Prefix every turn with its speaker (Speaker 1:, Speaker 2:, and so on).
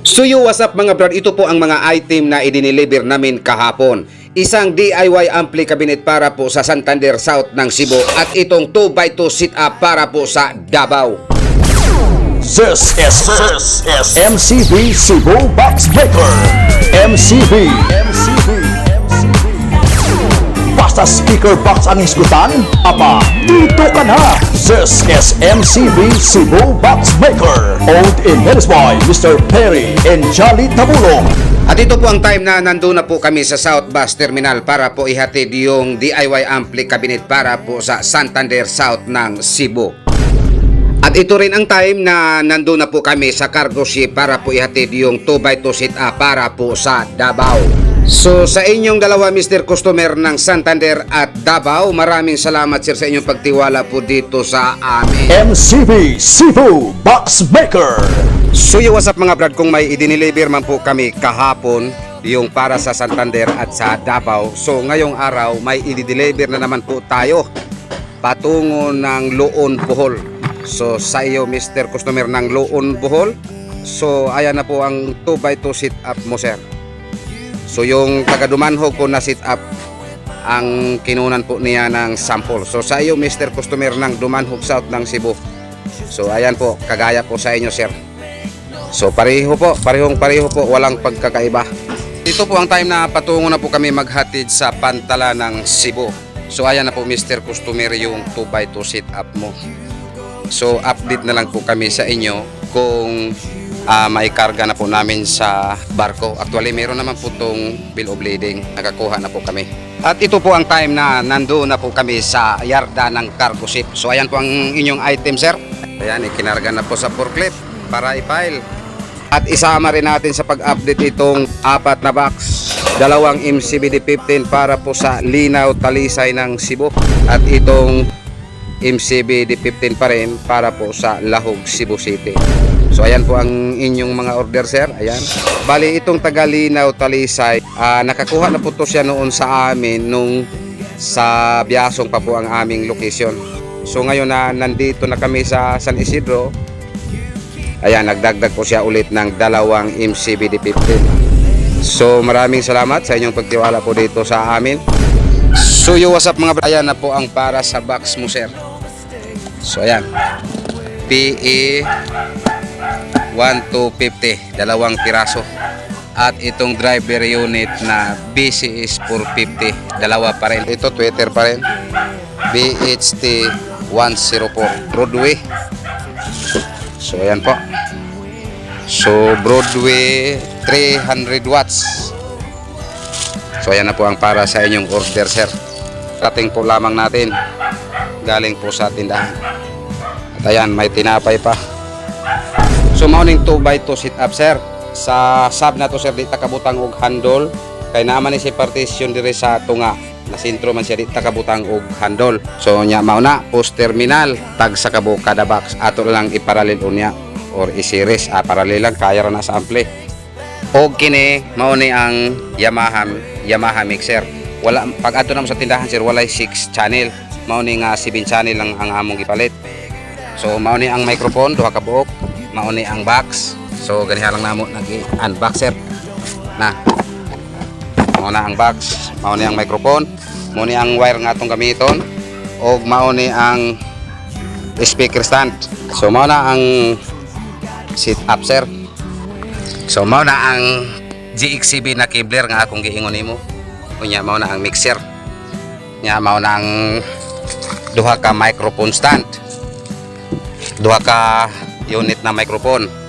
Speaker 1: So yo, what's up mga brad? Ito po ang mga item na idineliver namin kahapon. Isang DIY ampli cabinet para po sa Santander South ng Cebu at itong 2x2 sit-up para po sa Davao.
Speaker 2: This is, this is MCB Cebu Box Breaker. MCB. MCB. Basta speaker box ang isgutan, apa, dito ka na. This is MCB Cebu Box Breaker. Owned in by Mr. Perry and Jolly Tabulong.
Speaker 1: At ito po ang time na nandun na po kami sa South Bus Terminal para po ihatid yung DIY ampli cabinet para po sa Santander South ng Cebu. At ito rin ang time na nandun na po kami sa cargo ship para po ihatid yung 2x2 sit-up para po sa Davao. So sa inyong dalawa Mr. Customer ng Santander at Davao, maraming salamat sir sa inyong pagtiwala po dito sa amin.
Speaker 2: MCB Cebu Box Breaker.
Speaker 1: So yo, what's up mga brad, kung may idiniliver man po kami kahapon yung para sa Santander at sa Davao. So ngayong araw may i-deliver na naman po tayo patungo ng Loon Bohol. So sa iyo Mr. Customer ng Loon Bohol. So ayan na po ang 2x2 sit up mo sir. So yung taga Dumanhog ko na sit up ang kinunan po niya ng sample. So sa iyo Mr. Customer ng Dumanhog South ng Cebu. So ayan po, kagaya po sa inyo sir. So pareho po, parehong pareho po, walang pagkakaiba. Ito po ang time na patungo na po kami maghatid sa Pantala ng Cebu. So ayan na po Mr. Customer yung 2x2 sit up mo. So update na lang po kami sa inyo kung ah, may karga na po namin sa barko. Actually meron naman po tong bill of lading. Nakakuha na po kami. At ito po ang time na nandoon na po kami sa yarda ng cargo ship. So ayan po ang inyong item sir. Ayan, ikinarga na po sa forklift para i-file. At isama rin natin sa pag-update itong apat na box. Dalawang MCBD15 para po sa Linaw, Talisay ng Cebu. At itong MCBD15 pa rin para po sa Lahog, Cebu City. So ayan po ang inyong mga order sir. Ayan. Bali itong taga Linaw, Talisay, ah, nakakuha na po to siya noon sa amin nung sa Biasong pa po ang aming location. So ngayon na nandito na kami sa San Isidro, Ayan, nagdagdag po siya ulit ng dalawang MCBD15. So maraming salamat sa inyong pagtiwala po dito sa amin. So yo, what's up mga bro? Ayan na po ang para sa box mo sir. So ayan. PE 1250, dalawang piraso. At itong driver unit na BCS 450, dalawa pa rin. Ito Twitter pa rin. BHT 104 Broadway. So ayan po. So Broadway 300 watts. So ayan na po ang para sa inyong order sir. Rating po lamang natin. Galing po sa tindahan. At ayan may tinapay pa. So mauning 2 by 2 sit up sir. Sa sub na to sir di takabutang og handle kay naman ni si partition dire sa tunga na sentro man siya di takabutang og handle. So nya mao na post terminal tag sa kabo kada box ato lang iparalel unya or i-series ah, paralel lang kaya ra na sa ampli. Og kini mao ni ang Yamaha Yamaha mixer. Wala pag ato na mo sa tindahan sir walay 6 channel. Mao ni nga 7 channel lang ang among gipalit. So mao ni ang microphone duha ka buok, mao ni ang box. So ganiha lang namo nag-unbox sir. Na. Mao na ang box, mao ni ang microphone, mao ni ang wire nga atong gamiton og mao ni ang speaker stand. So mao na ang sit up sir. So mao na ang GXCB na kibler nga akong giingon nimo. Unya mao na ang mixer. Nya mao na ang duha ka microphone stand. Duha ka unit na microphone.